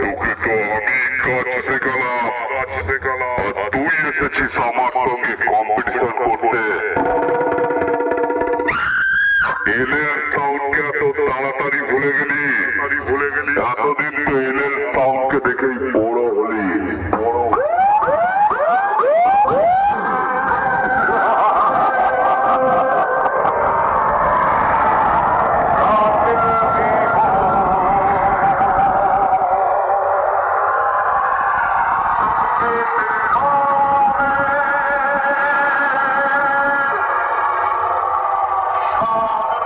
তোকে তো আমি কাজ শেখালাম কাজ শেখালাম তুই তাড়াতাড়ি ভুলে গেলি ভুলে গেলি এতদিন তো এলের সাউন্ডকে দেখেই Oh,